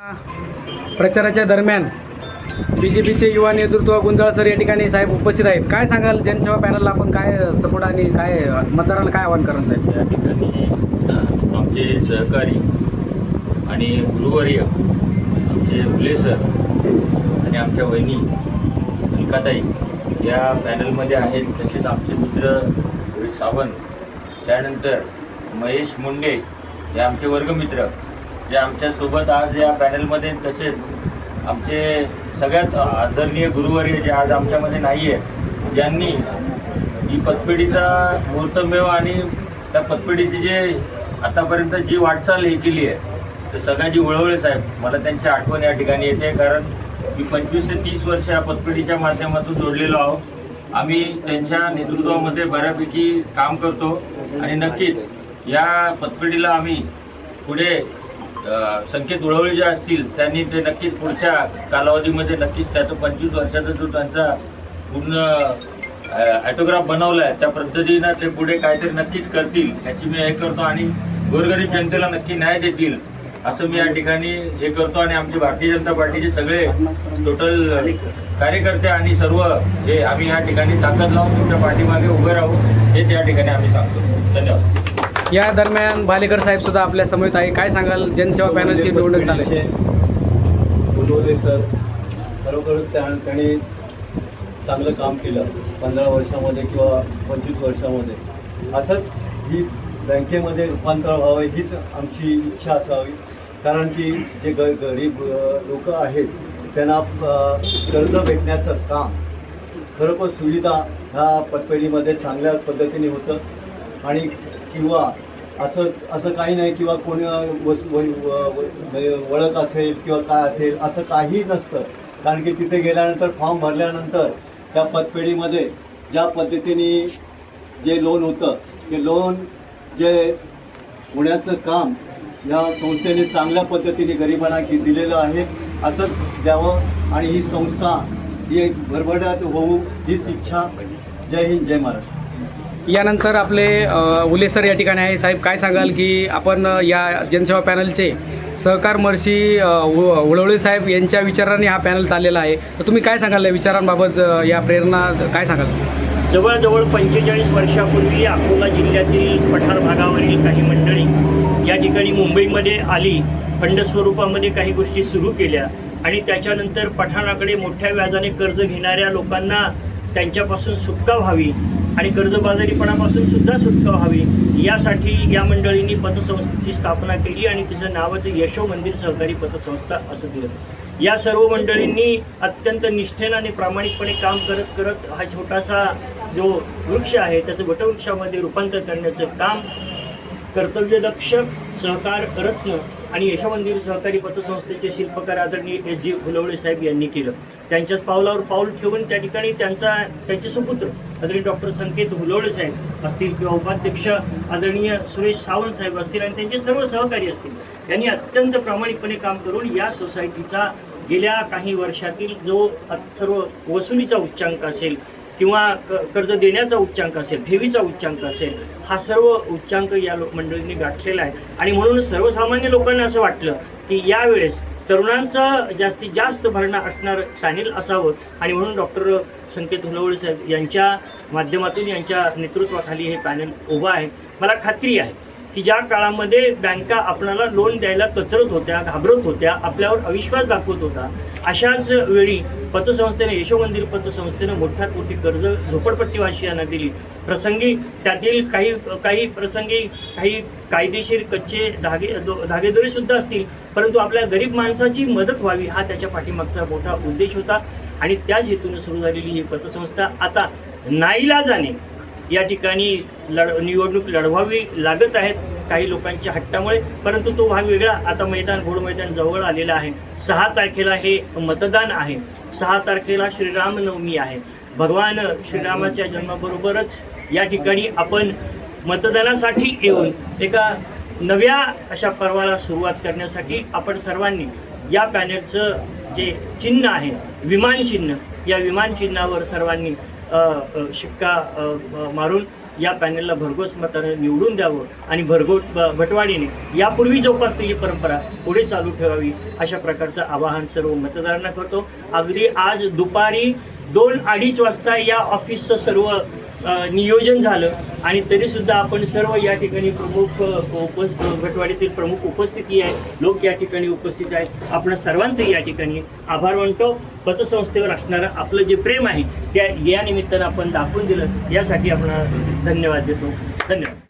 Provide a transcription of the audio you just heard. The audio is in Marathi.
प्रचाराच्या दरम्यान बी जे पीचे युवा नेतृत्व गुंजाळ सर या ठिकाणी साहेब उपस्थित आहेत. काय सांगाल? जनसेवा पॅनलला आपण काय सपोर्ट आणि काय मतदाराला काय आवाहन कराल साहेब? या ठिकाणी आमचे सहकारी आणि गुरुवर्य आमचे उले सर आणि आमच्या वहिनी अलकाताई या पॅनलमध्ये आहेत. तसेच आमचे मित्र सावंत त्यानंतर महेश मुंडे हे आमचे वर्गमित्र जे आमच्यासोबत आज या पॅनलमध्ये तसेच आमचे सगळ्यात आदरणीय गुरुवर्य जे आज आमच्यामध्ये नाही आहे ज्यांनी ही पतपेढीचा मुहूर्तमेव आणि त्या पतपेढीची जे आतापर्यंत जी वाटचाल हे केली आहे तर सगळ्यांची वळवळे साहेब मला त्यांची आठवण या ठिकाणी येते कारण मी पंचवीस ते तीस वर्ष या पतपेढीच्या माध्यमातून जोडलेलो आहोत आम्ही त्यांच्या नेतृत्वामध्ये बऱ्यापैकी काम करतो आणि नक्कीच या पतपेढीला आम्ही पुढे संकेत उळवले जे असतील त्यांनी ते नक्कीच पुढच्या कालावधीमध्ये नक्कीच त्याचं पंचवीस वर्षाचा जो त्यांचा पूर्ण ॲटोग्राफ बनवला आहे त्या पद्धतीनं ते पुढे काहीतरी नक्कीच करतील याची मी हे करतो आणि गोरगरीब जनतेला नक्की न्याय देतील असं मी या ठिकाणी हे करतो आणि आमचे भारतीय जनता पार्टीचे सगळे टोटल कार्यकर्ते आणि सर्व जे आम्ही या ठिकाणी ताकद लावून तुमच्या पाठीमागे उभे राहू हेच या ठिकाणी आम्ही सांगतो. धन्यवाद. या दरम्यान भालेकर साहेब सुद्धा आपल्यासमोर आहे. काय सांगाल? जनसेवा पॅनलची निवडणूक चालू आहे. उलवले सर खरोखरच त्या त्यांनी चांगलं काम केलं. पंधरा वर्षामध्ये किंवा पंचवीस वर्षामध्ये. असंच ही बँकेमध्ये रूपांतर व्हावं हीच आमची इच्छा असावी. कारण की जे ग गरीब लोक आहेत त्यांना कर्ज भेटण्याचं काम खरोखर सुविधा ह्या पतपेढीमध्ये चांगल्या पद्धतीने होतं. आणि किंवा असं असं काही नाही किंवा कोणी वस व- ओळख म्हणजे असेल किंवा काय असेल असं काही नसतं. कारण की तिथे गेल्यानंतर फॉर्म भरल्यानंतर त्या पतपेढीमध्ये ज्या पद्धतीने जे लोन होतं ते लोन जे होण्याचं काम या संस्थेने चांगल्या पद्धतीने गरिबांना की दिलेलं आहे असंच द्यावं. आणि ही संस्था ही एक भरभराट होऊ हीच इच्छा. जय हिंद जय महाराष्ट्र. यानंतर आपले उले सर या ठिकाणी आहे. साहेब काय सांगाल की आपण या जनसेवा पॅनलचे सहकार महर्षी उळवळे साहेब यांच्या विचाराने हा पॅनल चाललेला आहे. तर तुम्ही काय सांगाल या विचारांबाबत या प्रेरणा काय सांगाल? जवळजवळ पंचेचाळीस वर्षापूर्वी अकोला जिल्ह्यातील पठार भागावरील काही मंडळी या ठिकाणी मुंबईमध्ये आली. फंड स्वरूपामध्ये काही गोष्टी सुरू केल्या आणि त्याच्यानंतर पठाणाकडे मोठ्या व्याजाने कर्ज घेणाऱ्या लोकांना त्यांच्यापासून सुटका व्हावी आणि कर्जबाजारीपणापासून सुद्धा सुटका व्हावी. यासाठी या मंडळींनी पतसंस्थेची स्थापना केली आणि तिचं नावाचं यशो मंदिर सहकारी पतसंस्था असं दिलं. या सर्व मंडळींनी अत्यंत निष्ठेनं आणि प्रामाणिकपणे काम करत करत हा छोटासा जो वृक्ष आहे त्याचं वटवृक्षामध्ये रूपांतर करण्याचं काम कर्तव्यदक्ष सहकार रत्न आणि यशोमंदिर सहकारी पतसंस्थेचे शिल्पकार आदरणीय एस जी फुलवळे साहेब यांनी केलं. त्यांच्याच पावलावर पाऊल ठेवून त्या ठिकाणी त्यांचा त्यांचे सुपुत्र आदरणीय डॉक्टर संकेत हुलवडे साहेब असतील किंवा उपाध्यक्ष आदरणीय सुरेश सावंत साहेब असतील आणि त्यांचे सर्व सहकारी असतील यांनी अत्यंत प्रामाणिकपणे काम करून या सोसायटीचा गेल्या काही वर्षातील जो सर्व वसुलीचा उच्चांक असेल किंवा क- कर्ज देण्याचा उच्चांक असेल ठेवीचा उच्चांक असेल हा सर्व उच्चांक या लो मंडळींनी गाठलेला आहे. आणि म्हणून सर्वसामान्य लोकांना असं वाटलं की यावेळेस तरुणांचं जास्तीत जास्त भरणा असणारं पॅनेल असावं. आणि म्हणून डॉक्टर संकेत हुलवळे साहेब यांच्या माध्यमातून यांच्या नेतृत्वाखाली हे पॅनेल उभं आहे. मला खात्री आहे की ज्या काळामध्ये बँका आपणाला लोन द्यायला कचरत होत्या घाबरत होत्या आपल्यावर अविश्वास दाखवत होता अशाच वेळी पतसंस्थेने यशोमंदिर पतसंस्थेनं मोठ्यात मोठी कर्ज झोपडपट्टीवासियांना दिली. प्रसंगी त्यातील काही काही प्रसंगी काही कायदेशीर कच्चे धागे दो- धागेदोरे सुद्धा असतील परंतु आपल्या गरीब माणसाची मदत व्हावी हा त्याच्या पाठीमागचा मोठा उद्देश होता. आणि त्याच हेतूने सुरू झालेली ही पतसंस्था आता नाईलाजाने या ठिकाणी लढ निवडणूक लढवावी लागत आहेत काही लोकांच्या हट्टामुळे परंतु तो भाग वेगळा. आता मैदान घोड मैदान जवळ आलेला आहे. सहा तारखेला हे मतदान आहे. सहा तारखेला श्रीरामनवमी आहे. भगवान श्रीरामाच्या जन्माबरोबरच या ठिकाणी आपण मतदानासाठी येऊन एका नव्या अशा पर्वाला सुरुवात करण्यासाठी आपण सर्वांनी या पॅनेलचं जे चिन्ह आहे विमान चिन्ह या विमान चिन्हावर सर्वांनी शिक्का मारून या पॅनलला भरघोस मताने निवडून द्यावं आणि भरघोस भटवाडीने यापूर्वी जोपासलेली परंपरा पुढे चालू ठेवावी अशा प्रकारचं आवाहन सर्व मतदारांना करतो. अगदी आज दुपारी दोन अडीच वाजता या ऑफिसचं सर्व नियोजन झालं आणि तरीसुद्धा आपण सर्व या ठिकाणी प्रमुख उप भटवाडीतील प्रमुख उपस्थिती आहे. लोक या ठिकाणी उपस्थित आहेत. आपण सर्वांचं या ठिकाणी आभार मानतो. पतसंस्थेवर असणारं आपलं जे प्रेम आहे त्या या निमित्तानं आपण दाखवून दिलं. यासाठी आपण धन्यवाद देतो. धन्यवाद.